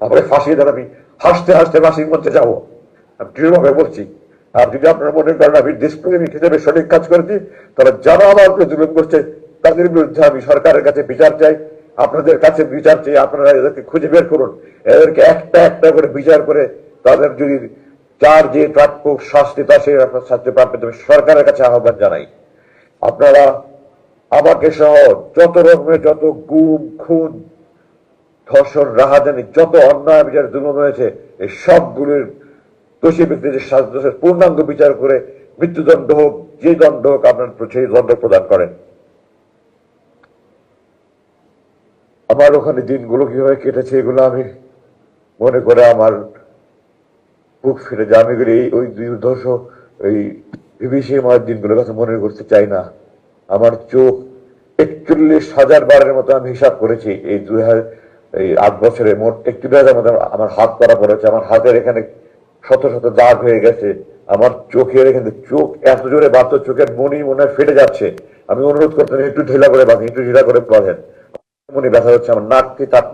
আমাকে ফাঁসিয়ে দেন আমি হাসতে হাসতে ফাঁসির মধ্যে যাব। আমি দৃঢ়ভাবে বলছি, আর যদি আপনারা মনে করেন আমি দেশপ্রেমিক হিসেবে সঠিক কাজ করেছি, তাহলে যারা আমার উপরে জুলুম করছে, তাদের বিরুদ্ধে আমি সরকারের কাছে বিচার চাই, আপনাদের কাছে বিচার চাই, আপনারা এদেরকে খুঁজে বের করুন। এদেরকে একটা একটা করে বিচার করে তাদের যদি যার যে প্রাপ্য শাস্তি তা সে আপনার শাস্তি প্রাপ্য আমি সরকারের কাছে আহ্বান জানাই। আপনারা আমাকে সহ যত রকমের যত গুম, খুন ধর্ষণ, রাহাজানি, যত অন্যায় বিচার জুলুম হয়েছে এই সবগুলির দোষী ব্যক্তিদের শাস্তি পূর্ণাঙ্গ বিচার করে মৃত্যুদণ্ড হোক, যে দণ্ড হোক, আপনার সেই দণ্ড প্রদান করেন। আমার ওখানে দিনগুলো কীভাবে কেটেছে এগুলো আমি মনে করে আমার বুক ফিরে যায়। আমি এগুলো এই, ওই দুর্ধর্ষ ওই বিভীষিকাময় দিনগুলোর কথা মনে করতে চাই না। আমার চোখ একচল্লিশ হাজার বারের মতো আমি হিসাব করেছি, এই দুই হাজার এই আট বছরে মোট হাজার মতো আমার হাত করা পড়েছে। আমার হাতের এখানে শত শত দাগ হয়ে গেছে। আমার চোখের এখানে চোখ এত জোরে বাড়তো চোখের মনি মনে ফেটে যাচ্ছে। আমি অনুরোধ করতেন একটু ঢিলা করে বাঁধেন, একটু ঢিলা করে বাঁধেন। মনে ব্যথা হচ্ছে, আমার নাককে চাপ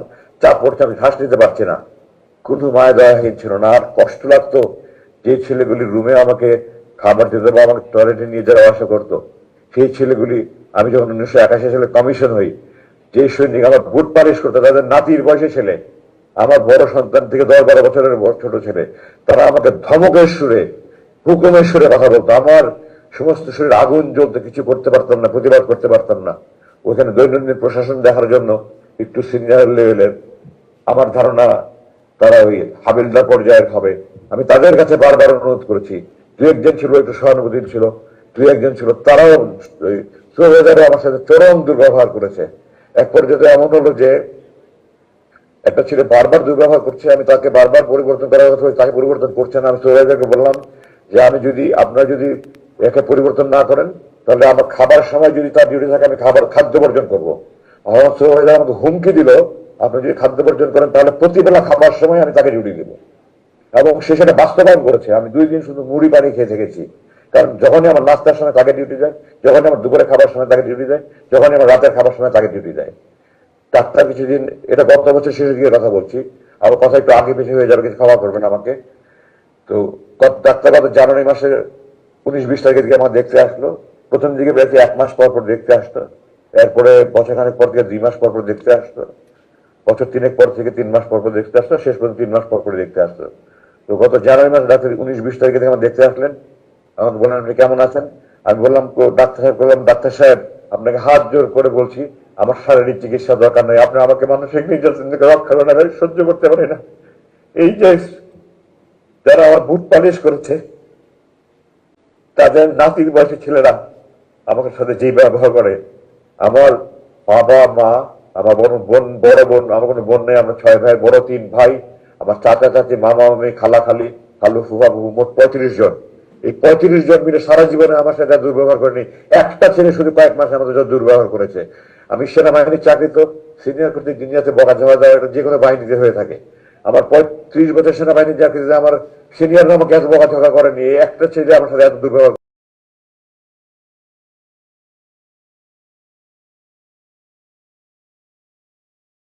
চাপ পড়ছে আমি শ্বাস নিতে পারছি না। কোনো মায়া দয়াহীন ছিল না, আর কষ্ট লাগতো। যে ছেলেগুলি রুমে আমাকে খাবার দিতে বা আমাকে টয়লেটে নিয়ে যাওয়া আসা করতো, সেই ছেলেগুলি, আমি যখন উনিশশো একাশি সালে কমিশন হই যে সৈনিক আমার বুট পালিশ করতো, তাদের নাতির বয়সে ছেলে, আমার বড় সন্তান থেকে দশ বারো বছরের ছোট ছেলে, তারা আমাকে ধমকের সুরে, হুকুমের সুরে কথা বলতো। আমার সমস্ত শরীর আগুন জ্বলতে কিছু করতে পারতাম না, প্রতিবাদ করতে পারতাম না। ওখানে দৈনন্দিন প্রশাসন দেখার জন্য একটু সিনিয়র লেভেলের, আমার ধারণা তারা ওই হাবিলদার পর্যায়ের হবে। আমি তাদের কাছে বারবার অনুরোধ করেছি। দু একজন ছিল, একটু সহানুভূতি ছিল। দু একজন ছিল, তারাও আমার সাথে চরম দুর্ব্যবহার করেছে। এক পর্যায়ে এমন হলো যে একটা ছেলে বারবার দুর্ব্যবহার করছে, আমি তাকে বারবার পরিবর্তন করার কথা তাকে পরিবর্তন করছে না। আমি সুবেদারকে বললাম যে, আমি যদি, আপনারা যদি একে পরিবর্তন না করেন, তাহলে আমার খাবার সময় যদি তার ডিউটি থাকে, আমি খাবার, খাদ্য বর্জন করব। আমার সুবেদার আমাকে হুমকি দিল, আপনি যদি খাদ্য বর্জন করেন, তাহলে প্রতিবেলা খাবার সময় আমি তাকে ডিউটি দেবো। এবং সে সেটা বাস্তবায়ন করেছে। আমি দুই দিন শুধু মুড়ি পানি খেয়ে থেকেছি। কারণ যখনই আমার নাস্তার সময় তাকে ডিউটি যায় যখনই আমার দুপুরে খাবার সময় তাকে ডিউটি দেয়, যখনই আমার রাতের খাবার সময় তাকে ডিউটি দেয়। ডাক্তার কিছুদিন, এটা গত বছর শেষের দিকে কথা বলছি। আমার কথা একটু আগে পিছিয়ে হয়ে যাবে, কিছু খাওয়া করবেন আমাকে। তো ডাক্তার গত জানুয়ারি মাসে উনিশ বিশ তারিখের দিকে আমার দেখতে আসলো। প্রথম দিকে বেশি এক মাস পর পর দেখতে আসতো এরপরে বছরখানেক পর থেকে দুই মাস পর পর দেখতে আসতো বছর তিনেক পর থেকে তিন মাস পর পর দেখতে আসতো শেষ পর্যন্ত তিন মাস পর পর দেখতে আসতো তো গত জানুয়ারি মাস ডাক্তার উনিশ বিশ তারিখে থেকে আমার দেখতে আসলেন। আমাকে বললেন, আপনি কেমন আছেন? আমি বললাম "কো- ডাক্তার সাহেব বললাম, ডাক্তার সাহেব, আপনাকে হাত জোর করে বলছি, আমার শারীরিক চিকিৎসা দরকার নেই। আপনি আমাকে মানসিক নির্যাতন থেকে রক্ষা করেন, আমি সহ্য করতে পারি না। এই যে যারা আমার বুট পালিশ করেছে, তাদের নাতির বয়সী ছেলেরা আমাকে সাথে যেই ব্যবহার করে, আমার বাবা, মা, আমার বড় বোন বড় বোন, আমার কোনো বোন নেই, আমরা ছয় ভাই, বড় তিন ভাই, আমার চাচা, চাচি, মামা, মামি খালা খালি খালু ফুফা ফুফু মোট পঁয়ত্রিশ জন। এই পঁয়ত্রিশ জন মিলে সারা জীবনে আমার সাথে দুর্ব্যবহার করেনি। একটা ছেলে শুধু কয়েক মাসে আমাদের সাথে দুর্ব্যবহার করেছে। আমি সেনাবাহিনীর চাকরি তো সিনিয়র কর্তৃক দুনিয়াতে বকা ঝাওয়া দেওয়া এটা যে কোনো বাহিনীতে হয়ে থাকে। আমার পঁয়ত্রিশ বছর সেনাবাহিনীর চাকরিতে আমার সিনিয়ররা আমাকে এত বকা ঝকা করেনি একটা ছেলে আমার সাথে এত দুর্ব্যবহার